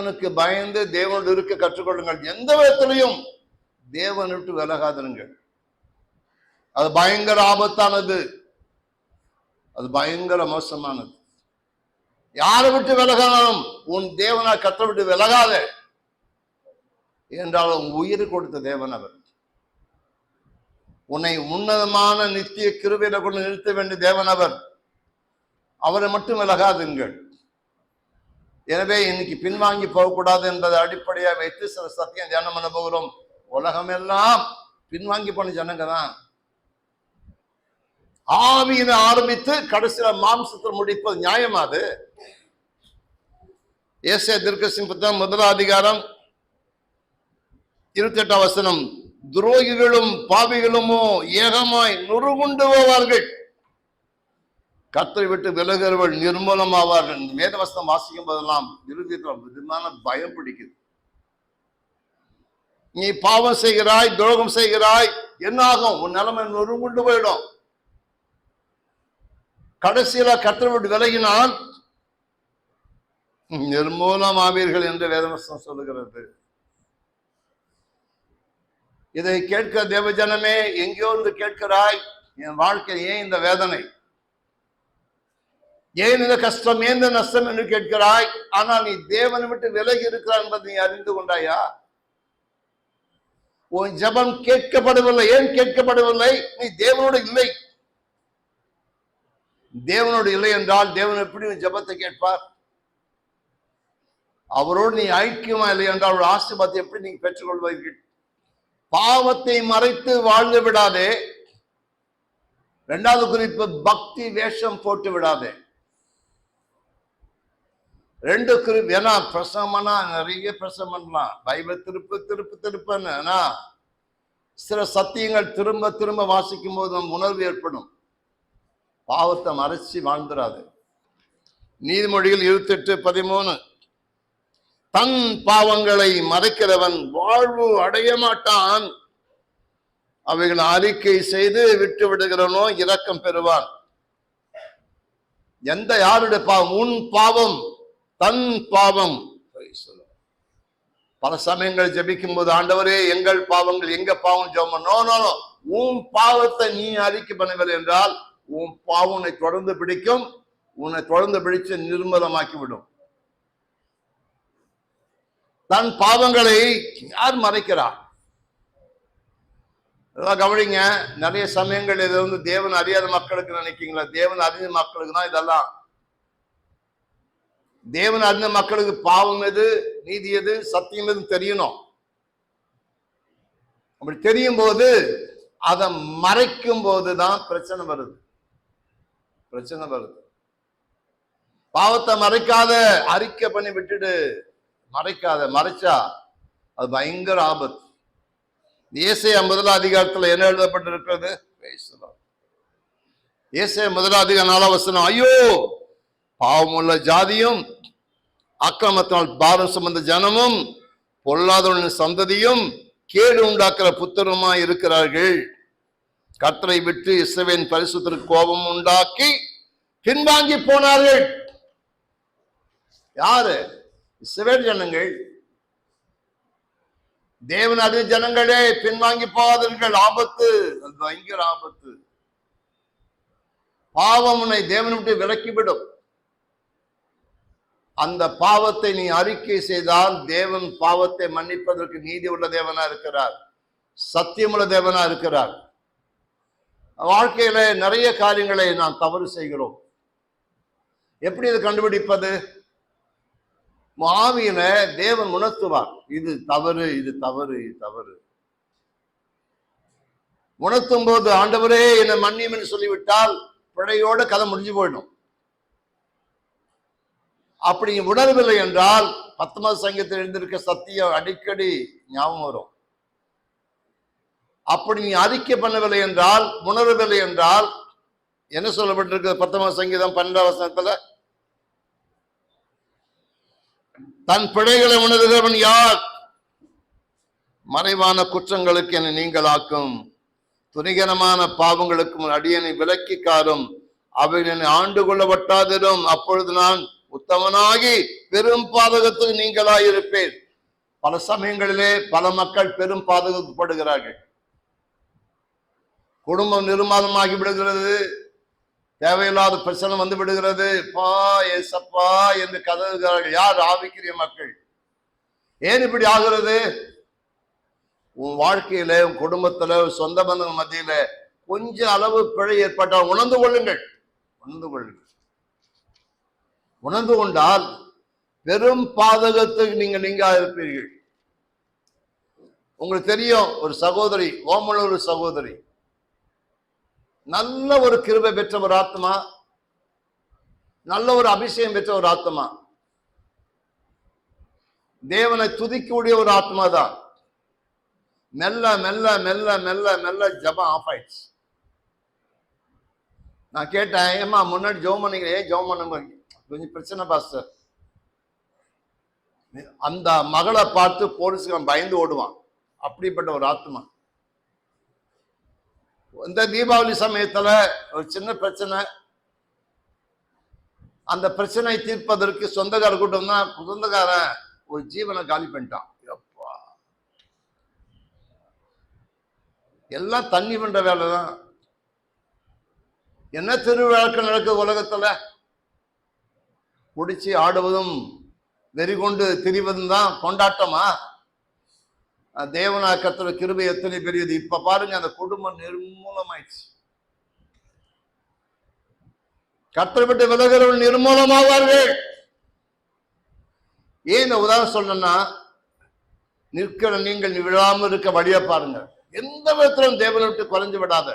தேவனுக்கு பயந்து தேவனோடு இருக்க கற்றுக்கொள்ளுங்கள். எந்த விதத்திலையும் தேவனை விட்டு விலகாதிருங்கள். அது பயங்கர ஆபத்தானது. அது பயங்கர மோசமானது. யாரை விட்டு விலகானாலும் உன் தேவனா கத்த விட்டு விலகாத என்றால் உன் உயிர் கொடுத்த தேவன் அவர். உன்னை உன்னதமான நித்திய கிருபையில கொண்டு நிறுத்த வேண்டிய தேவன் அவர். அவரை மட்டும் விலகாதுங்கள் எனவே இன்னைக்கு பின்வாங்கி போகக்கூடாது என்பதை அடிப்படையாக வைத்து சில சத்தியம் தியானம் பண்ண போகிறோம். உலகமெல்லாம் பின்வாங்கி போன ஜனங்க தான் ஆவியினை ஆரம்பித்து கடைசியில மாம்சத்தில் முடிப்பது நியாயமா அது? ஏசிய திருக்கசின் புத்தகம் முதலாம் அதிகாரம் இருபத்தி எட்டாம் வசனம் துரோகிகளும் பாவிகளுமோ ஏகமாய் நுறுகுண்டு போவார்கள். கத்தை விட்டு விலகிறவள் நிர்மூலமாவார்கள். இந்த மேதவசம் வாசிக்கும் போதெல்லாம் இருதயத்தில் விதமான பயம் பிடிக்குது. நீ பாவம் செய்கிறாய் துரோகம் செய்கிறாய் என்னாகும்? உன் நிலைமை நொறுங்குண்டு போயிடும். கடைசியில கத்தரை விட்டு விலகினால் நிர்மூலம் ஆவீர்கள் என்று வேதவசம் சொல்லுகிறது. இதை கேட்க தேவஜனமே எங்கேயோ இருந்து கேட்கிறாய் என் வாழ்க்கை ஏன் இந்த வேதனை? ஏன் இந்த கஷ்டம் ஏன் இந்த நஷ்டம் என்று கேட்கிறாய்? ஆனால் நீ தேவனை விட்டு விலகி இருக்கிறாய் என்பதை நீ அறிந்து கொண்டாயா? உன் ஜெபம் கேட்கப்படவில்லை ஏன் கேட்கப்படவில்லை? நீ தேவனோடு இல்லை. தேவனோடு இல்லை என்றால் தேவன் எப்படி உன் ஜெபத்தை கேட்பார்? அவரோடு நீ ஐக்கியமா இல்லை என்றால் ஒரு ஆசீர்வாதத்தை எப்படி நீங்க பெற்றுக்கொள்வீர்கள்? பாவத்தை மறைத்து வாழ்ந்து விடாதே. இரண்டாவது குறிப்பு பக்தி வேஷம் போட்டு விடாதே. ரெண்டு குறிப்பு ஏன்னா பிரசவம்னா நிறைய பிரசவம் பண்ணலாம். பைபிள் திருப்பு திருப்பு திருப்புன்னு. சில சத்தியங்கள் திரும்ப திரும்ப வாசிக்கும் போது நம் உணர்வு ஏற்படும். பாவத்தை மறைச்சி வாழ்ந்துடாது நீதிமொழியில் இருபத்தெட்டு பதிமூணு. தன் பாவங்களை மறைக்கிறவன் வாழ்வு அடைய மாட்டான். அவைகள் அறிக்கை செய்து விட்டு விடுகிறனோ இரக்கம் பெறுவான். எந்த யாருடைய பாவம்? உன் பாவம். தன் பாவம். பல சமயங்கள் ஜபிக்கும் போது ஆண்டவரே எங்கள் பாவங்கள் எங்க பாவம் ஜெபம் நோ நோ உன் பாவத்தை நீ அறிக்கை பண்ணவில்லை என்றால் உன் பாவம் உன்னை தொடர்ந்து பிடிக்கும். உன்னை தொடர்ந்து பிடிச்சு நிர்மலமாக்கி விடும் தன் பாவங்களை யார் மறைக்கிறார் இதெல்லாம் கவனிங்க நிறைய சமயங்கள் இது வந்து தேவன் அறியாத மக்களுக்கு நினைக்கீங்களா தேவன் அறிந்த மக்களுக்கு தான் இதெல்லாம் தேவன் அறிந்த மக்களுக்கு பாவம் எது நீதி எது சத்தியம் எது தெரியணும். அப்படி தெரியும் போது அதை மறைக்கும் போது தான் பிரச்சனை வருது. பிரச்சனை வருது. பாவத்தை மறைக்காத அறிக்கை பண்ணி விட்டுடு. மறைக்காத மறைச்சா அது பயங்கர ஆபத்து. இயேசைய முதல் அதிகாரத்துல என்ன எழுதப்பட்டிருக்கிறது? ஏசையா முதலாம் அதிகார நாலாவசனம் ஐயோ! பாவமுள்ள ஜாதியும் அக்கிரமத்தினால் பாரம் சுமந்த ஜனமும் பொல்லாதவனின் சந்ததியும் கேடு உண்டாக்குற புத்தருமா இருக்கிறார்கள். கர்த்தரை விட்டு இசைவின் பரிசுத்திற்கு கோபம் உண்டாக்கி பின்வாங்கி போனார்கள். யாரு? இஸ்ரவேல் ஜனங்கள். தேவன் அது ஜனங்களே பின்வாங்கி போகாதீர்கள். ஆபத்து. அது பயங்கர ஆபத்து. பாவம் உன்னை தேவனை விட்டு விலக்கிவிடும். அந்த பாவத்தை நீ அறிக்கை செய்தால் தேவன் பாவத்தை மன்னிப்பதற்கு நீதி உள்ள தேவனா இருக்கிறார். சத்தியமுள்ள தேவனா இருக்கிறார். வாழ்க்கையில நிறைய காரியங்களை நாம் தவறு செய்கிறோம். எப்படி இதை கண்டுபிடிப்பது? ஆவியில தேவன் உணர்த்துவார். இது தவறு இது தவறு இது தவறு. உணர்த்தும் போது ஆண்டவரே என்னை மன்னியும் என்று சொல்லிவிட்டால் பிழையோட கதை முடிஞ்சு போயிடும். அப்படி உணரவில்லை என்றால் பத்தொன்பது சங்கத்தில் எழுந்திருக்க சத்தியம் அடிக்கடி ஞாபகம் வரும். அப்படி நீ அறிக்கை பண்ணவில்லை என்றால் உணரவில்லை என்றால் என்ன சொல்லப்பட்டிருக்கு பத்தொன்பது சங்கீதம் பன்னெண்டாம் வசனத்துல? தன் பிழைகளை உணர்கிறவன் யார்? மறைவான குற்றங்களுக்கு என்னை நீங்களாக்கும். துணிகரமான பாவங்களுக்கும் அடியனை விலக்கி காரும். அவைகளை ஆண்டு கொள்ள வட்டாதிரும் அப்பொழுது நான் உத்தமனாகி பெரும் பாதகத்துக்கு நீங்களாய் இருப்பேன் பல சமயங்களிலே பல மக்கள் பெரும் பாதகப்படுகிறார்கள் குடும்பம் நிர்மாணமாகி விடுகிறது. தேவையில்லாத பிரச்சனை வந்து விடுகிறது. பா ஏசப்பா என்று கதறுகிறார்கள் யார் ஆவிக்கிறிய மக்கள்? ஏன் இப்படி ஆகிறது? உன் வாழ்க்கையில உன் குடும்பத்துல சொந்த பந்தங்கள் மத்தியில கொஞ்ச அளவு பிழை ஏற்பட்டால் உணர்ந்து கொள்ளுங்கள். உணர்ந்து கொள்ளுங்கள். உணர்ந்து கொண்டால் பெரும் பாதகத்துக்கு நீங்க நீங்க இருப்பீர்கள். உங்களுக்கு தெரியும் ஒரு சகோதரி ஓமலூர் சகோதரி. நல்ல ஒரு கிருபை பெற்ற ஒரு ஆத்மா நல்ல ஒரு அபிஷேகம் பெற்ற ஒரு ஆத்மா. தேவனை துதிக்கக்கூடிய ஒரு ஆத்மா தான். மெல்ல மெல்ல மெல்ல மெல்ல மெல்ல ஜபம் ஆஃப் ஆயிடுச்சு. நான் கேட்டேன் ஏமா முன்னாடி ஜோம் பண்ணீங்களே ஜோம் ஜெபம் கொஞ்சம் பிரச்சனை பாஸ்டர். அந்த மகளை பார்த்து போலீஸ்காரன் பயந்து ஓடுவான். அப்படிப்பட்ட ஒரு ஆத்மா. இந்த தீபாவளி சமயத்துல ஒரு சின்ன பிரச்சனை. அந்த பிரச்சனை தீர்ப்பதற்கு சொந்தக்கார கூட்டம் தான் சொந்தக்காரன் ஒரு ஜீவனை காலி பண்ணிட்டான். எப்பா. எல்லாம் தண்ணி பண்ற வேலை தான் என்ன திருவிழாக்கள் நடக்குது உலகத்துல? குடிச்சு ஆடுவதும் வெறி கொண்டு திரிவதும் தான் கொண்டாட்டமா? தேவனா கத்துற கிருபை எத்தனை பெரியது. இப்ப பாருங்க அந்த குடும்பம் நிர்மூலமாயிடுச்சு. கத்தரை விட்டு விலகிறவர்கள் நிர்மூலமாவார்கள். ஏன் இந்த உதாரணம் சொல்லணும்னா நிற்கிற நீங்கள் விழாமல் இருக்க வழியா பாருங்க. எந்த விதத்திலும் தேவனை விட்டு குறைஞ்சு விடாத.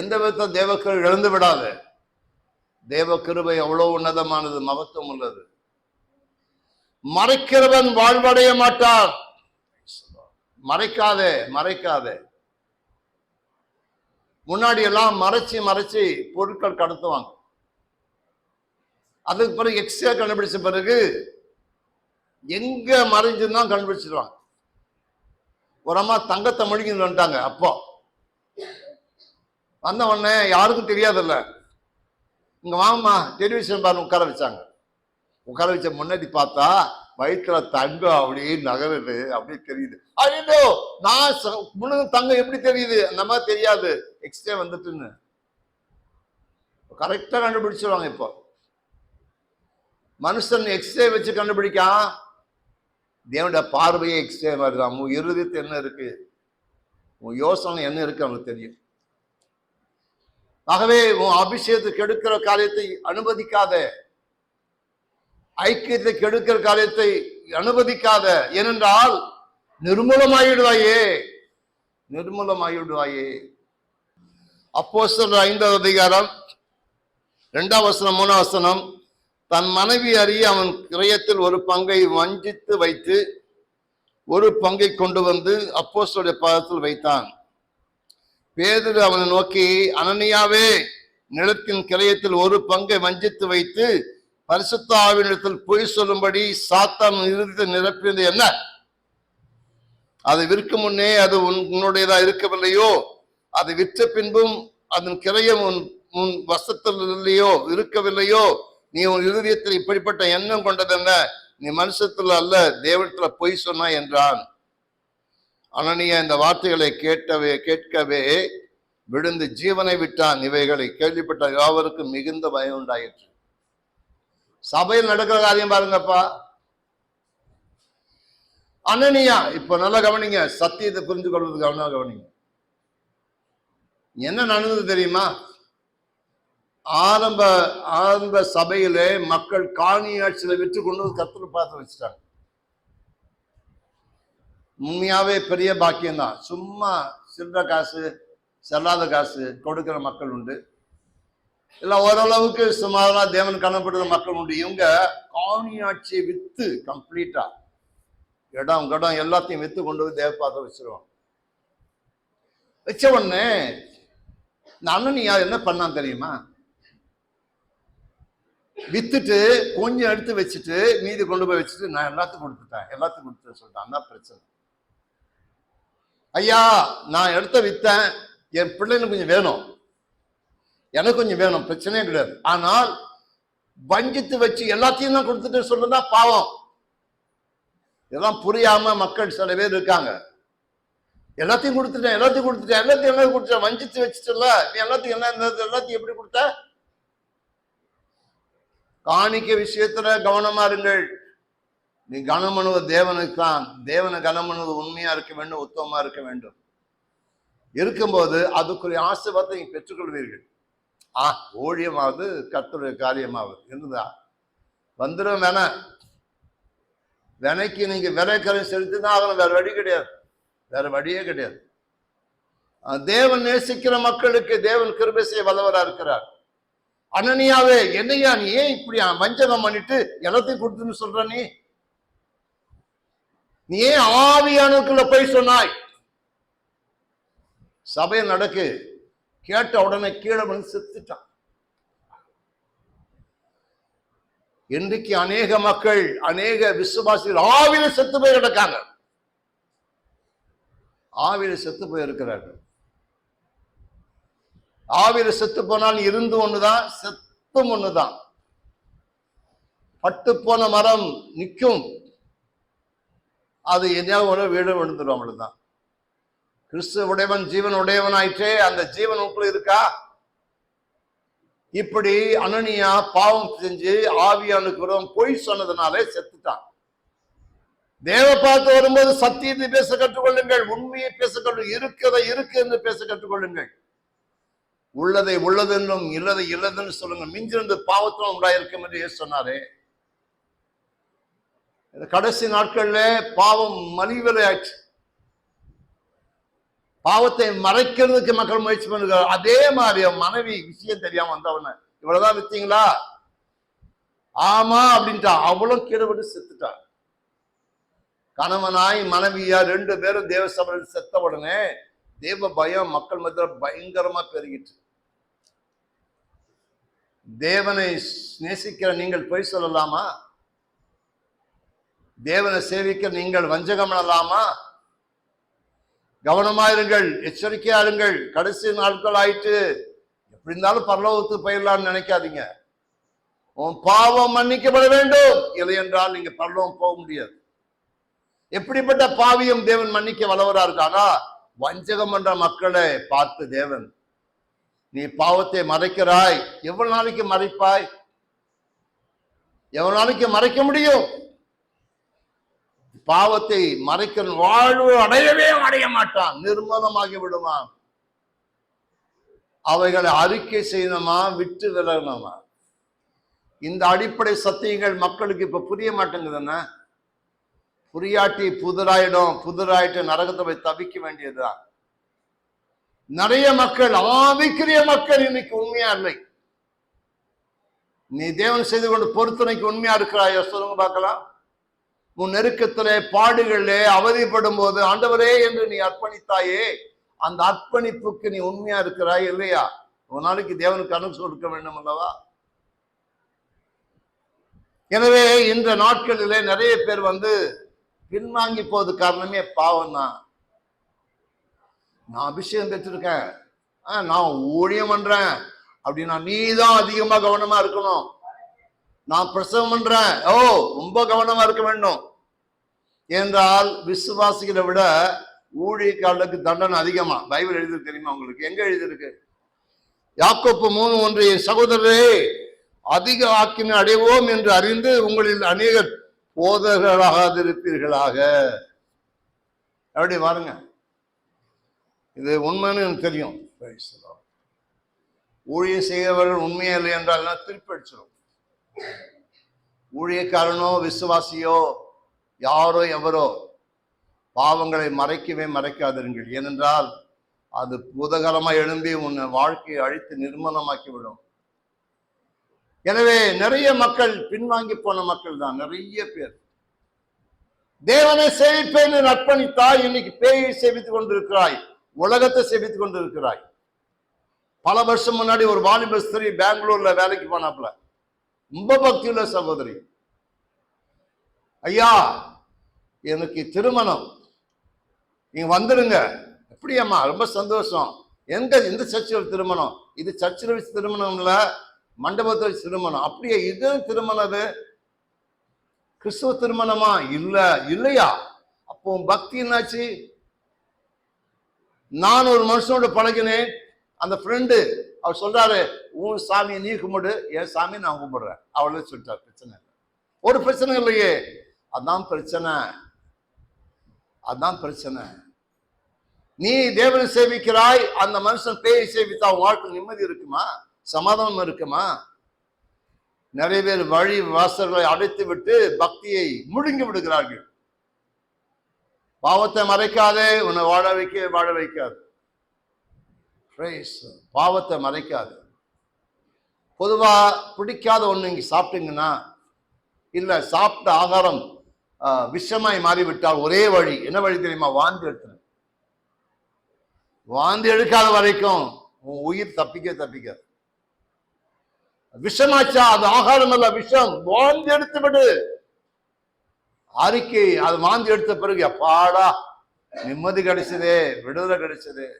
எந்த விதத்திலும் தேவக்கள் இழந்து விடாத. தேவ கிருபை அவ்வளவு உன்னதமானது மகத்துவம் உள்ளது. மறைக்கிறவன் வாழ்வடைய மாட்டார். மறைக்காதே மறைக்காதே. முன்னாடி எல்லாம் மறைச்சு மறைச்சு பொருட்கள் கடத்துவாங்க. அதுக்கு பிறகு எக்ஸ்ட்ரா கண்டுபிடிச்ச பிறகு எங்க மறைஞ்சுன்னா கண்டுபிடிச்சிருவாங்க. ஒரு அம்மா தங்கத்தை மொழிகின்னு வந்துட்டாங்க அப்போ. வந்த உடனே யாருக்கும் தெரியாதுல்ல. இங்கே வாங்கம்மா டெலிவிஷன் பாருங்க உட்கார வச்சாங்க. உட்கார வச்ச முன்னாடி பார்த்தா வயிற்றுல தங்கம் அப்படியே நகருது அப்படியே தெரியுது. ஐயோ நான் ச- தங்கம் எப்படி தெரியுது? அந்த மாதிரி தெரியாது. எக்ஸ்ட்ரே வந்துட்டுன்னு. கரெக்டாக கண்டுபிடிச்சிருவாங்க இப்போ. மனுஷன் எக்ஸ்ரே வச்சு கண்டுபிடிக்கான். தேவனுடைய பார்வையே எக்ஸ்ரே மாதிரி தான். உன் இருதயத்து என்ன இருக்கு? உன் யோசனை என்ன இருக்கு? அவனுக்கு தெரியும். ஆகவே உன் அபிஷேகத்தை கெடுக்கிற காரியத்தை அனுமதிக்காத ஐக்கியத்தை கெடுக்கிற காரியத்தை அனுமதிக்காத ஏனென்றால் நிர்மூலமாயிடுவாயே நிர்மூலமாகிவிடுவாயே அப்போ ஐந்தாவது அதிகாரம் ரெண்டாம் வசனம் மூணாம் வசனம் தன் மனைவி அறிய அவன் கிரயத்தில் ஒரு பங்கை வஞ்சித்து வைத்து ஒரு பங்கை கொண்டு வந்து அப்போஸ்டருடைய பாதத்தில் வைத்தான். பேதுரு அவனை நோக்கி அனனியாவே நிலத்தின் கிளையத்தில் ஒரு பங்கை வஞ்சித்து வைத்து பரிசுத்த ஆவினிடத்தில் பொய் சொல்லும்படி சாத்தான் இறுதி நிரப்பியது என்ன? அதை விற்கும் முன்னே அது உன்னுடையதா இருக்கவில்லையோ? அதை விற்ற பின்பும் அதன் கிளையம் உன் உன் வசத்தில் இல்லையோ? இருக்கவில்லையோ? நீ உன் இருதயத்தில் இப்படிப்பட்ட எண்ணம் கொண்டதென்ன? நீ மனுஷத்துல அல்ல தேவத்துல பொய் சொன்னா என்றான். அனனியா இந்த வார்த்தைகளை கேட்டவே கேட்கவே விழுந்து ஜீவனை விட்டான். இவைகளை கேள்விப்பட்ட யாவருக்கும் மிகுந்த பயம் உண்டாயிற்று. சபையில் நடக்கிற காரியம் பாருங்கப்பா. அனனியா இப்ப நல்லா கவனிங்க. சத்தியத்தை புரிந்து கொள்வது கவனம் கவனிங்க. என்ன நடந்தது தெரியுமா? ஆரம்ப ஆரம்ப சபையிலே மக்கள் காணி ஆட்சியில விற்று கொண்டு வந்து கத்துல பார்த்து வச்சுட்டாங்க. உண்மையாவே பெரிய பாக்கியம்தான். சும்மா சில்லற காசு செல்லாத காசு கொடுக்கிற மக்கள் உண்டு. இல்லை ஓரளவுக்கு சுமாரா தேவன் கணப்படுற மக்கள் உண்டு. இவங்க காணியாட்சியை வித்து கம்ப்ளீட்டா இடம் கடம் எல்லாத்தையும் வித்து கொண்டு போய் தேவ வச்சிருவான் வச்ச உடனே இந்த யார் என்ன பண்ணான் தெரியுமா? வித்துட்டு கொஞ்சம் எடுத்து வச்சுட்டு மீதி கொண்டு போய் வச்சுட்டு நான் எல்லாத்தையும் கொடுத்துட்டேன். எல்லாத்தையும் கொடுத்துட்டேன் சொல்லிட்டேன். அதான் பிரச்சனை. ஐயா நான் எடுத்த வித்தேன் என் பிள்ளைங்களுக்கு கொஞ்சம் வேணும். எனக்கு கொஞ்சம் வேணும். பிரச்சனையே கிடையாது. ஆனால் வஞ்சித்து வச்சு எல்லாத்தையும் தான் கொடுத்துட்டு சொல்லுனா பாவம். இதெல்லாம் புரியாம மக்கள் சில பேர் இருக்காங்க. எல்லாத்தையும் கொடுத்துட்டேன் எல்லாத்தையும் கொடுத்துட்டேன் எல்லாத்தையும் என்ன கொடுத்துட்டேன். வஞ்சித்து வச்சுட்டல நீ எல்லாத்தையும் என்ன இருந்தது? எல்லாத்தையும் எப்படி கொடுத்த? காணிக்க விஷயத்துல கவனமா இருங்கள். நீ கனமனுவது தேவனுக்கு தான் தேவனை கனமனுவது உண்மையா இருக்க வேண்டும் உத்தமமா இருக்க வேண்டும். இருக்கும்போது அதுக்குரிய ஆசீர்வாதத்தை நீ பெற்றுக்கொள்வீர்கள். ஆ ஊழியமாவது கத்துடைய காரியமாவது. இருந்ததா? வந்துடும் வேணா வினைக்கு நீங்க விலைக்கரை செலுத்தி தான் ஆகணும் வேற வழி கிடையாது. வேற வழியே கிடையாது. தேவன் நேசிக்கிற மக்களுக்கு தேவன் கிருபை செய்ய வல்லவரா இருக்கிறார். அனனியாவே என்னையா நீ ஏன் இப்படி வஞ்சகம் பண்ணிட்டு எல்லாத்தையும் கொடுத்துன்னு சொல்ற நீ? நீ ஏன் ஆவியானுக்குள்ள போய் சொன்னாய்? சபையை நடக்கு. கேட்ட உடனே கீழே வந்து செத்துட்டான். இன்றைக்கு அநேக மக்கள் அநேக விசுவாசிகள் ஆவில செத்து போய் கிடக்காங்க. ஆவில செத்து போய் இருக்கிறார்கள். ஆவியில செத்து போனால் இருந்து ஒண்ணுதான் செத்தும் ஒண்ணுதான். பட்டு போன மரம் நிற்கும். அது எதையாவது ஒரு வீடு விழுந்துடும் அவ்வளவுதான். கிறிஸ்து உடையவன் ஜீவன் உடையவனாயிற்றே அந்த ஜீவன் உங்களுக்குள்ள இருக்கா? இப்படி அனனியா பாவம் செஞ்சு ஆவியானுக்கு விரோதம் பொய் சொன்னதுனாலே செத்துட்டான். தேவ பார்த்து வரும்போது சத்தியத்தை பேச கற்றுக்கொள்ளுங்கள் உண்மையை பேச கற்று இருக்கிறதை இருக்கு என்று பேச கற்றுக்கொள்ளுங்கள். உள்ளதை உள்ளதென்றும் இல்லதை இல்லதுன்னு சொல்லுங்க மிஞ்சிருந்து பாவத்திலும் உண்டாயிருக்கும் என்று சொன்னாரே. இந்த கடைசி நாட்கள்ல பாவம் மலிவிலை ஆச்சு பாவத்தை மறைக்கிறதுக்கு மக்கள் முயற்சி பண்ணுகிறார் அதே மாதிரி அவன் மனைவி விஷயம் தெரியாம வந்தவன இவ்வளவுதான் வித்தீங்களா? ஆமா அப்படின்ட்டா. அவளும் கீழே செத்துட்டா. கணவனாய் மனைவியா ரெண்டு பேரும் தேவ சபையில் செத்த உடனே தேவ பயம் மக்கள் மத்தியில் பயங்கரமா பெருகிட்டு. தேவனை நேசிக்கிற நீங்கள் பொய் சொல்லலாமா? தேவனை சேவிக்க நீங்கள் வஞ்சகம் பண்ணலாமா கவனமாயிருங்கள் எச்சரிக்கையா இருங்கள். கடைசி நாட்கள் ஆயிட்டு. எப்படி இருந்தாலும் பரலோகத்துக்கு போயிடலாம்னு நினைக்காதீங்க. உன் பாவம் மன்னிக்கப்பட வேண்டும். இல்லை என்றால் நீங்க பரலோகம் போக முடியாது. எப்படிப்பட்ட பாவியம் தேவன் மன்னிக்க வல்லவரா இருக்கானா? வஞ்சகம் என்ற மக்களை பார்த்து தேவன் நீ பாவத்தை மறைக்கிறாய். எவ்வளவு நாளைக்கு மறைப்பாய்? எவ்வளவு நாளைக்கு மறைக்க முடியும்? பாவத்தை மறைக்கிற வாழ்வு அடையவே அடைய மாட்டான் நிர்மலமாகி விடுவான். அவைகளை அறிக்கை செய்யணுமா விட்டு விலகணுமா இந்த அடிப்படை சத்தியங்கள் மக்களுக்கு இப்ப புரிய மாட்டேங்குதுன்னா புரியாட்டி புதிராயிடும் புதிராயிட்டு நரகத்தை போய் தவிக்க வேண்டியதுதான். நிறைய மக்கள் ஆவிக்குரிய மக்கள் இன்னைக்கு உண்மையா இல்லை. நீ தேவன் செய்து கொண்டு பொருத்தனைக்கு உண்மையா இருக்கிறாயோ சொல்லுங்க பார்க்கலாம். உன் நெருக்கத்திலே பாடுகளிலே அவதிப்படும் போது ஆண்டவரே என்று நீ அர்ப்பணித்தாயே அந்த அர்ப்பணிப்புக்கு நீ உண்மையா இருக்கிறாய் இல்லையா? ஒரு நாளைக்கு தேவனுக்கு அனுசு கொடுக்க வேண்டும் அல்லவா? எனவே இந்த நாட்களிலே நிறைய பேர் வந்து பின்வாங்கி போவது காரணமே பாவம் தான் நான் அபிஷேகம் பெற்றிருக்கேன். ஆ, நான் ஊழியம் பண்றேன். அப்படின்னா நீ தான் அதிகமா கவனமா இருக்கணும். நான் பிரசவம் பண்றேன். ஓ ரொம்ப கவனமா இருக்க வேண்டும். என்றால் விசுவாசிகளை விட ஊழியக்காரர்களுக்கு தண்டனை அதிகமா? பைபிள் எழுதி தெரியுமா உங்களுக்கு? எங்க எழுதியிருக்கு? யாக்கோப்பு மூணு ஒன்று சகோதரரே அதிக ஆக்கினை அடைவோம் என்று அறிந்து உங்களில் அநேகர் போதகராகாதிருப்பீர்களாக. அப்படி பாருங்க இது உண்மைன்னு எனக்கு தெரியும். ஊழிய ஊழியம் செய்கிறவர்கள் உண்மையா இல்லை என்றால் நான் திருப்பி அடிச்சிடும் ஊழியக்காரனோ விசுவாசியோ யாரோ எவரோ பாவங்களை மறைக்கவே மறைக்காதிருங்கள். ஏனென்றால் அது பூதகரமா எழும்பி உன்னை வாழ்க்கையை அழித்து நிர்மலமாக்கி விடும் எனவே நிறைய மக்கள் பின்வாங்கி போன மக்கள் தான் நிறைய பேர். தேவனை சேவிப்பேன் அர்ப்பணித்தாய் இன்னைக்கு பேயை சேவித்துக் கொண்டிருக்கிறாய் உலகத்தை சேவித்துக் கொண்டிருக்கிறாய். பல வருஷம் முன்னாடி ஒரு வாலிப ஸ்திரீ பெங்களூர்ல வேலைக்கு போனாப்ல ரொம்ப பக்தியுள்ள சகோதரி. ஐயா எனக்கு திருமணம். நீங்கள் வந்துடுங்க எப்படியம்மா? ரொம்ப சந்தோஷம். எங்க இந்த சர்ச்சில் திருமணம்? இது சர்ச்சில் வச்சு திருமணம் இல்லை மண்டபத்தில் திருமணம். அப்படியே இது திருமணம் அது? கிறிஸ்துவ திருமணமா? இல்லை இல்லையா? அப்போ பக்தி என்னாச்சு? நான் ஒரு மனுஷனோட பழகினேன். அந்த ஃப்ரெண்டு அவர் சொல்றாரு உன் சாமியை நீ கும்பிடு என் சாமி நான் கும்பிடுறேன். அவளே சொல்லிட்டார் பிரச்சனை ஒரு பிரச்சனை இல்லையே. அதான் பிரச்சனை. அதான் பிரச்சனை. நீ தேவனை சேவிக்கிறாய் அந்த மனுஷன் பேயை சேவித்தா வாழ்க்கை நிம்மதி இருக்குமா? சமாதானம் இருக்குமா? நிறைய பேர் வழி வாசல்களை அடைத்து விட்டு பக்தியை முழுங்கி விடுகிறார்கள். பாவத்தை மறைக்காதே உன்னை வாழ வைக்க வாழ வைக்காது. பாவத்தை மறைக்காது. பொதுவா பிடிக்காத ஒண்ணு இங்கே சாப்பிட்டீங்கன்னா இல்ல சாப்பிட்ட ஆகாரம் விஷமாய் மாறிவிட்டால் ஒரே வழி. என்ன வழி தெரியுமா? வாந்தி எடுத்துரு. வாந்தி எடுக்காத வரைக்கும் உன் உயிர் தப்பிக்க தப்பிக்க விஷமாச்சா? அது ஆகாரம் அல்ல விஷம். வாந்தி எடுத்து விடு. அறிக்கை அது வாந்தி எடுத்த பிறகு அப்பாடா நிம்மதி கிடைச்சதே விடுதலை கிடைச்சது.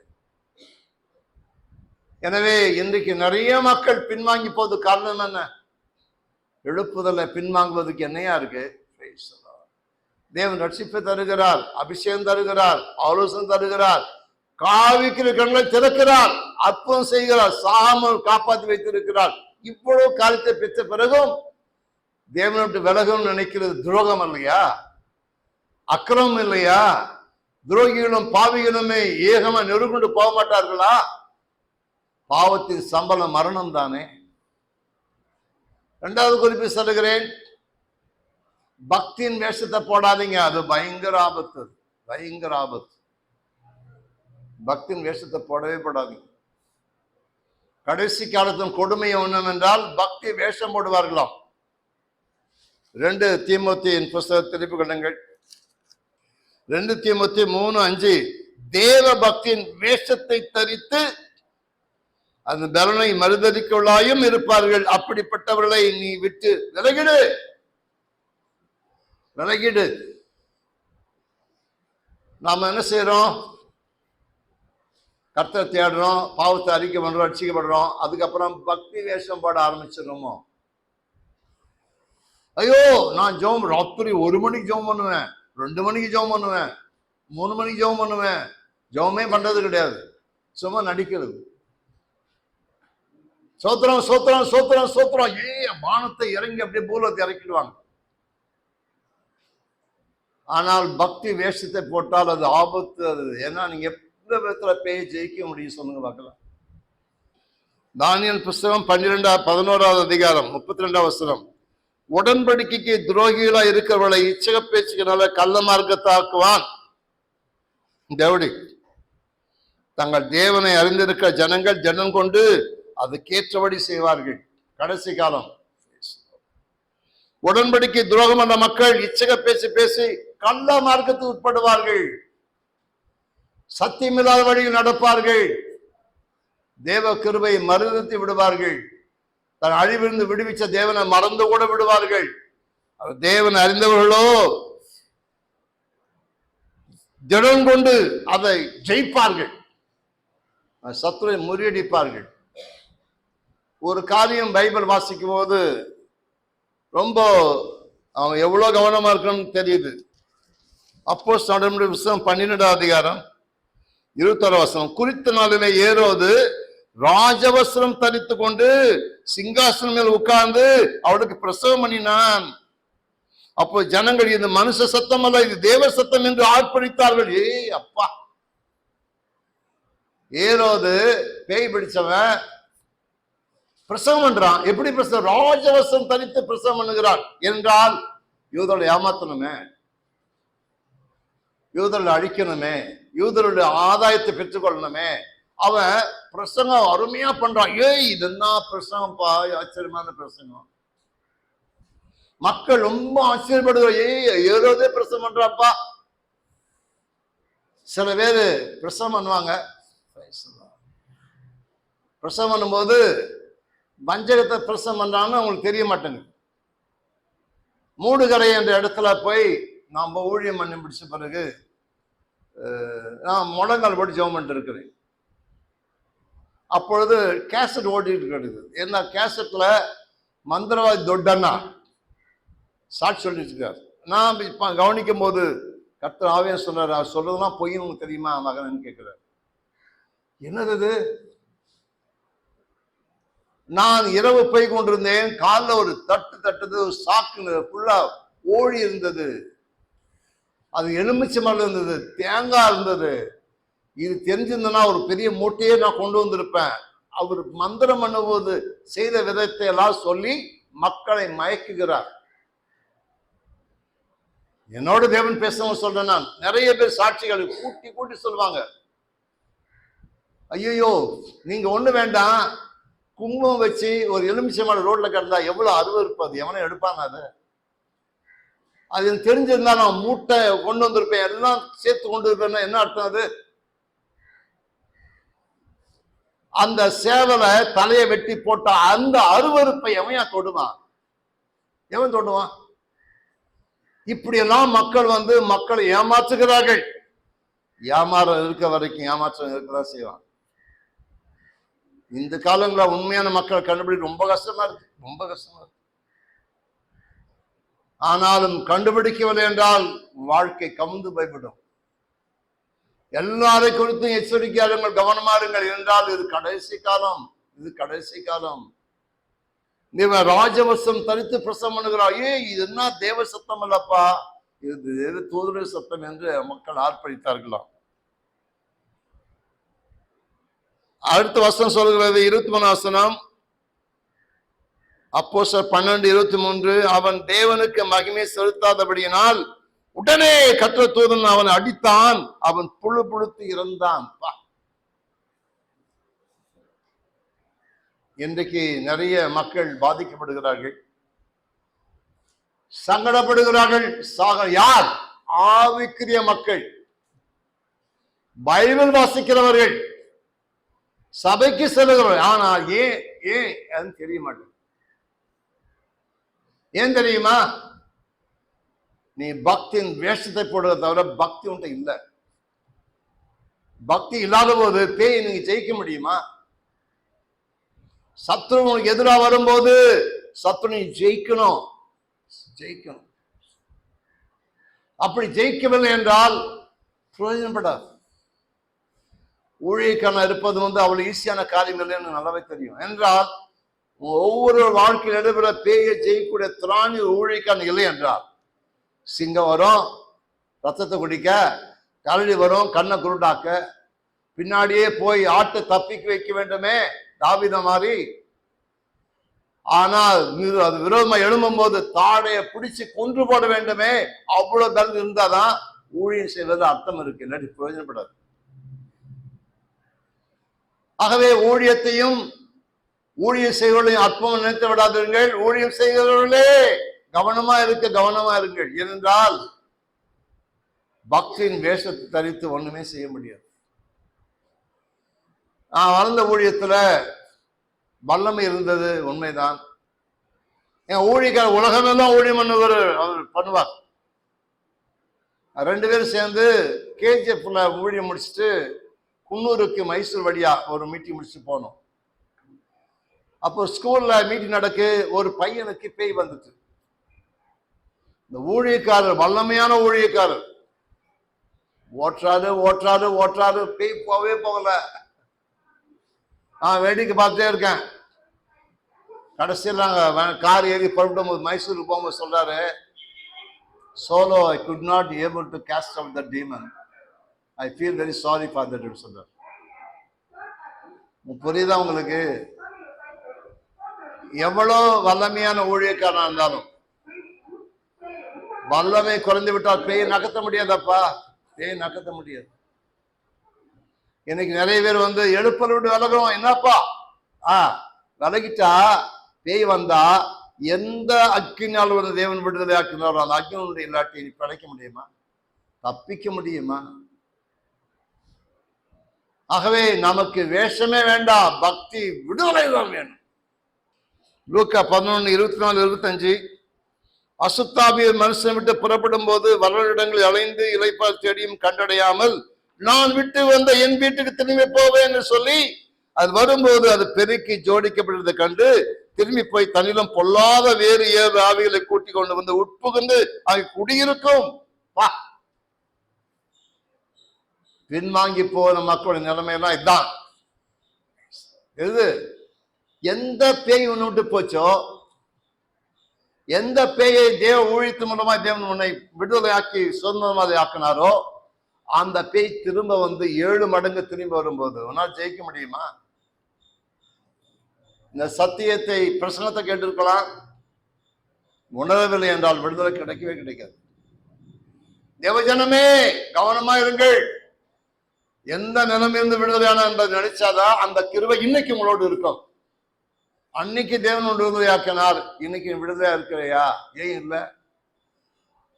எனவே இன்றைக்கு நிறைய மக்கள் பின்வாங்கி போவது காரணம் என்ன? எழுப்புதலை பின்வாங்குவதுக்கு என்னையா இருக்கு? தேவன் ரட்சிப்பை தருகிறார் அபிஷேகம் தருகிறார் ஆலோசனை தருகிறார் காவிக்கிற கண்களை திறக்கிறார் அற்புதம் செய்கிறார் சாமல் காப்பாற்றி வைத்திருக்கிறார். இவ்வளவு காலத்தை பெற்ற பிறகும் தேவனை விட்டு விலகணும்னு நினைக்கிறது துரோகம் இல்லையா அக்கிரமம் இல்லையா? துரோகிகளும் பாவிகளுமே ஏகமா நெருங்கொண்டு போக மாட்டார்களா? பாவத்தின் சம்பளம் மரணம் தானே. இரண்டாவது குறிப்பு சொல்லுகிறேன் பக்தியின் வேஷத்தை போடாதீங்க அது பயங்கர ஆபத்து பயங்கர ஆபத்து. பக்தியின் வேஷத்தை போடவே போடாதீங்க. கடைசி காலத்தின் கொடுமை என்னவென்றால் பக்தி வேஷம் போடுவார்களாம் ரெண்டு தீமோத்தியின் புஸ்தக திருப்பி கொள்ளுங்கள் ரெண்டு தீமோத்தி மூணு அஞ்சு தேவ பக்தியின் வேஷத்தை தரித்து அந்த பலனை மறுதறிக்குள்ளாயும் இருப்பார்கள். அப்படிப்பட்டவர்களை நீ விட்டு விலகிடு. விலகிடு நாம என்ன செய்யறோம் கர்த்தரை தேடுறோம் பாவத்தை அறிக்கை பண்றோம் ரட்சிக்கப்படுறோம். அதுக்கப்புறம் பக்தி வேஷம் போட ஆரம்பிச்சிடுறோமோ? ஐயோ நான் ஜோம் ராத்திரி ஒரு மணிக்கு ஜோம் பண்ணுவேன் ரெண்டு மணிக்கு ஜோம் பண்ணுவேன் மூணு மணிக்கு ஜெபம் பண்ணுவேன். ஜெபமே பண்றது கிடையாது. சும்மா நடிக்கிறது. சோத்திரம் சோத்திரம் சோத்திரம் சோத்திரம். ஏ வானத்தை இறங்கி அப்படியே பூலத்தை இறக்கிடுவாங்க. ஆனால் பக்தி வேஷத்தை போட்டால் அது ஆபத்து அது ஏன்னா நீங்கள் எந்த விதத்தில் பேய் ஜெயிக்க முடியும் சொல்லுங்க பார்க்கலாம். தானியல் புஸ்தகம் பன்னிரெண்டா பதினோராவது அதிகாரம் முப்பத்தி ரெண்டாம் வசனம். உடன்படிக்கைக்கு துரோகிகளா இருக்கிறவளை இச்சக பேச்சுக்கனால கள்ள மார்க்கத்தாக்குவான். தேவடி தங்கள் தேவனை அறிந்திருக்கிற ஜனங்கள் ஜனம் கொண்டு அதுக்கேற்றபடி செய்வார்கள். கடைசி காலம். உடன்படிக்கை துரோகம் பண்ண மக்கள் இச்சக பேசி பேசி கள்ள மார்க்கத்துக்கு உட்படுவார்கள். சத்தியமில்லாத வழியில் நடப்பார்கள். தேவ கிருபை மறுநிறுத்தி விடுவார்கள். தன் அழிவிருந்து விடுவிச்ச தேவனை மறந்து கூட விடுவார்கள். தேவன் அறிந்தவர்களோ திடம் கொண்டு அதை ஜெயிப்பார்கள். சத்துரை முறியடிப்பார்கள். ஒரு காரியம் பைபிள் வாசிக்கும் போது ரொம்ப அவன் எவ்வளவு கவனமா இருக்கணும்னு தெரியுது. அப்போ நடமுறை புஸ்தகம் பன்னிரெண்டாம் அதிகாரம் இருபத்தாறு வசனம். குறித்த நாளிலே ஏரோது ராஜவசனம் தரித்து கொண்டு சிங்காசனம் மேல் உட்கார்ந்து அவளுக்கு பிரசவம் பண்ணினான். அப்போ ஜனங்கள் இந்த மனுஷ சத்தம் அல்ல இது தேவ சத்தம் என்று ஆர்ப்பரித்தார்கள். ஏய் அப்பா. ஏரோது பேய் பிடிச்சவன் பிரசவம் பண்றான். எப்படி பிரசவம்? ராஜவசம் தரித்து பிரசவம் பண்ணுகிறான். என்றால் யூதோட ஏமாத்தணுமே. யூதர்களை அழிக்கணுமே யூதருடைய ஆதாயத்தை பெற்றுக்கொள்ளணுமே அவன் பிரசங்கம் அருமையா பண்றான். ஏய் இது என்ன பிரசங்கம்ப்பா? ஆச்சரியமான பிரசங்கம். மக்கள் ரொம்ப ஆச்சரியப்படுகிற ஏய் ஏறோதே பிரசவம் பண்றாப்பா சில பேர் பிரசவம் பண்ணுவாங்க. பிரசவம் பண்ணும்போது வஞ்சகத்தை பிரசவம் பண்றாங்கன்னு அவங்களுக்கு தெரிய மாட்டேங்குது. மூடுகரை என்ற இடத்துல போய் நாம் ஊழியம் பண்ணி பிடிச்ச பிறகு நான் முழங்கால் போட்டு ஜெபம் பண்ணிட்டு இருக்கிறேன். அப்பொழுது கேசட் ஓட்டிகிட்டு கிடைக்குது. ஏன்னா கேசெட்டில் மந்திரவாதி தொட்டண்ணா. சாட்சி சொல்லிட்டு இருக்காரு. நான் இப்போ கவனிக்கும் போது கர்த்தர் ஆவியம் சொல்றாரு அவர் சொல்றதெல்லாம் பொய்ன்னு உங்களுக்கு தெரியுமா மகன் கேட்கிறார். என்னது இது? நான் இரவு போய் கொண்டிருந்தேன் காலில் ஒரு தட்டு தட்டுது ஒரு சாக்கு ஃபுல்லா ஓழி இருந்தது. அது எலுமிச்சை மரம் இருந்தது தேங்காய் இருந்தது. இது தெரிஞ்சிருந்தனா ஒரு பெரிய மூட்டையே நான் கொண்டு வந்திருப்பேன். அவர் மந்திரம் பண்ணும்போது செய்த விதத்தை எல்லாம் சொல்லி மக்களை மயக்குகிறார். என்னோட தேவன் பேசவும் சொல்றேன் நான். நிறைய பேர் சாட்சிகள் கூட்டி கூட்டி சொல்லுவாங்க. ஐயோ நீங்க ஒண்ணு வேண்டாம். குங்குமம் வச்சு ஒரு எலுமிச்சை ரோட்ல கிடந்தா எவ்வளவு அருவருப்பு அது? எவனை எடுப்பாங்க அதை? அது எனக்கு தெரிஞ்சிருந்தா நான் மூட்டை கொண்டு வந்திருப்பேன். எல்லாம் சேர்த்து கொண்டு இருப்பேன்னா என்ன அர்த்தம் அது? அந்த சேவலை தலையை வெட்டி போட்ட அந்த அருவருப்பை எவன் தொடுவான்? எவன் தொடுவான்? இப்படியெல்லாம் மக்கள் வந்து மக்களை ஏமாற்றுகிறார்கள். ஏமாற இருக்க வரைக்கும் ஏமாற்றம் இருக்கதான் செய்வான் இந்த காலங்களில் உண்மையான மக்களை கண்டுபிடிக்க ரொம்ப கஷ்டமா இருக்கு. ரொம்ப கஷ்டமா இருக்கு. ஆனாலும் கண்டுபிடிக்கவில்லை என்றால் வாழ்க்கை கவுந்து போய்விடும். எல்லாரை குறித்தும் எச்சரிக்கையாளுங்கள் கவனமா இருங்கள். என்றால் இது கடைசி காலம் இது கடைசி காலம். இவன் ராஜவசம் தரித்து பிரசம் பண்ணுகிறான். ஏ இது என்ன தேவ சத்தம் அல்லப்பா? இது தேவ தூதர சத்தம் என்று மக்கள் ஆர்ப்பரித்தார்களாம். அடுத்த வசனம் சொல்கிறது இருபத்தி மூணு வசனம் அப்போ சார் பன்னெண்டு இருபத்தி மூன்று அவன் தேவனுக்கு மகிமை செலுத்தாதபடியினால் உடனே கற்ற தூதன் அவன் அடித்தான். அவன் புழு புழுத்து இறந்தான். இன்றைக்கு நிறைய மக்கள் பாதிக்கப்படுகிறார்கள். சங்கடப்படுகிறார்கள். சாக யார்? ஆவிக்குரிய மக்கள். பைபிள் வாசிக்கிறவர்கள். சபைக்கு செல்லுகிறவர்கள். ஆனால் ஏன் ஏன்? அது தெரிய மாட்டேங்குது. ஏன் தெரியுமா? நீ பக்தியின் வேஷத்தை போடுறத தவிர பக்தி உன்ட்ட இல்லை. பக்தி இல்லாத போது பேய் நீங்க ஜெயிக்க முடியுமா? சத்ரு உனக்கு எதிராக வரும்போது சத்ரு நீ ஜெயிக்கணும். ஜெயிக்கணும். அப்படி ஜெயிக்கவில்லை என்றால் பிரயோஜனப்படாது ஊழியக்கான இருப்பது வந்து அவ்வளவு ஈஸியான காரியம் இல்லைன்னு நல்லாவே தெரியும். என்றால் ஒவ்வொரு வாழ்க்கையில் நடைபெற பேயை ஜெயிக்கக்கூடிய திராணி ஊழிக்கான இல்லை என்றார். சிங்கம் வரும் ரத்தத்தை குடிக்க கரடி வரும் கண்ணை குருடாக்க. பின்னாடியே போய் ஆட்டை தப்பிக்க வைக்க வேண்டுமே தாவித மாதிரி. ஆனால் அது விரோதமா எழும்பும் போது தாடைய பிடிச்சு கொன்று போட வேண்டுமே அவ்வளவு பலன் இருந்தாதான் ஊழியம் செய்வது அர்த்தம் இருக்கு இல்லாட்டி பிரயோஜனப்படாது. ஆகவே ஊழியத்தையும் ஊழியம் செய்வர்களையும் அற்பம் நினைத்து விடாதீர்கள் ஊழியம் செய்கிறவர்களே கவனமா இருக்க கவனமா இருங்கள். ஏனென்றால் பக்தியின் வேஷத்தை தரித்து ஒண்ணுமே செய்ய முடியாது. நான் வளர்ந்த ஊழியத்துல வல்லமை இருந்தது உண்மைதான். என் ஊழியக்கார உலகமெல்லாம் ஊழியம் பண்ணுவார் அவர் பண்ணுவார். ரெண்டு பேரும் சேர்ந்து கேஜிஎஃப்ல ஊழியம் முடிச்சுட்டு குன்னூருக்கு மைசூர் வழியா ஒரு மீட்டிங் முடிச்சுட்டு போனோம். அப்போ ஸ்கூல்ல மீட்டிங் நடக்கு ஒரு பையனுக்கு பேய் வந்துச்சு. இந்த ஊழியக்காரர் வல்லமையான ஊழியக்காரர். ஓட்டுறாரு ஓட்டுறாரு ஓட்டுறாரு பேய் போகவே போகல. நான் வேடிக்கை பார்த்துட்டே இருக்கேன். கடைசியில் நாங்கள் கார் ஏறி புறப்படும் போது மைசூருக்கு போகும்போது சொல்றாரு solo I could not able to cast out the demon I feel very sorry for that சொல்றாரு. புரியுதா உங்களுக்கு? எவ்வளோ வல்லமையான ஊழியக்காரனா இருந்தாலும். வல்லமை குறைந்து விட்டால் பேய் நகர்த்த முடியாதப்பா. பேய் நகர்த்த முடியாது. இன்னைக்கு நிறைய பேர் வந்து எழுப்பல் விட்டு விலகிறோம். என்னப்பா? ஆ விலகிட்டா பேய் வந்தா எந்த அக்கினால் வந்து தேவன் விடுதலை ஆக்கினாரோ அந்த அக்கினுடைய இல்லாட்டி நீ பிழைக்க முடியுமா? தப்பிக்க முடியுமா? ஆகவே நமக்கு வேஷமே வேண்டாம். பக்தி விடுதலை தான் வேணும். லூக்கா பதினொன்று இருபத்தி நாலு இருபத்தஞ்சு. அசுத்தாபிய மனுஷன் விட்டு புறப்படும் போது வரலிடங்களில் அலைந்து இலைப்பால் தேடியும் கண்டடையாமல் நான் விட்டு வந்த என் வீட்டுக்கு திரும்பி போவேன் என்று சொல்லி அது வரும்போது அது பெருக்கி ஜோடிக்கப்பட்டதை கண்டு திரும்பி போய் தன்னிலும் பொல்லாத வேறு ஏழு ஆவிகளை கூட்டி கொண்டு வந்து உட்புகுந்து அங்கே குடியிருக்கும். வா. பின்வாங்கி போன மக்களுடைய நிலைமையெல்லாம் இதுதான் எது? எந்த பேய் ஒன்று விட்டு போச்சோ எந்த பேயை தேவ ஊழித்து மூலமா தேவன் உன்னை விடுதலையாக்கி சுதந்திரமாக ஆக்கினாரோ அந்த பேய் திரும்ப வந்து ஏழு மடங்கு திரும்பி வரும்போது உன்னால் ஜெயிக்க முடியுமா? இந்த சத்தியத்தை பிரசனத்தை கேட்டிருக்கலாம். உணரவில்லை என்றால் விடுதலை கிடைக்கவே கிடைக்காது. தேவஜனமே கவனமா இருங்கள். எந்த நிலைமையிலிருந்து விடுதலையான என்பதை நினைச்சாதான் அந்த கிருவை இன்னைக்கு உங்களோடு இருக்கும். அன்னைக்கு தேவன் உன்னை விடுதலையாக்கினார் இன்னைக்கு விடுதலையா இருக்கிறையா? ஏன் இல்லை?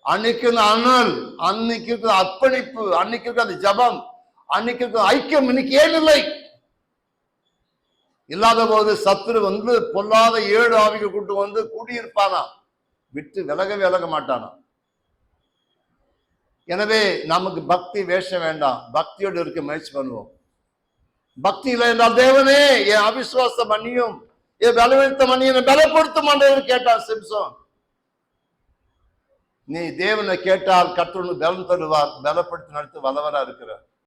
அன்னைக்கு இந்த அனல் அன்னைக்கு இருக்கிற அர்ப்பணிப்பு அன்னைக்கு இருக்கிற அந்த ஜபம் அன்னைக்கு இருக்கிற ஐக்கியம் இன்னைக்கு ஏன் இல்லை? இல்லாத போது சத்துரு வந்து பொல்லாத ஏழு ஆவிகள் கூட்டு வந்து கூடியிருப்பானா விட்டு விலக விலக மாட்டானா எனவே நமக்கு பக்தி வேஷம் வேண்டாம். பக்தியோடு இருக்க முயற்சி பண்ணுவோம். பக்தி இல்லை என்றால் தேவனே என் அவிசுவாச மன்னியும். இதை பலவீனத்த மன்னியும் பலப்படுத்தும் என்று கேட்டான் சிம்சோன். நீ தேவனை கேட்டால் கர்த்தர் பலம் தருவார். பலப்படுத்தி நடத்து வல்லவரா இருக்கிறார்.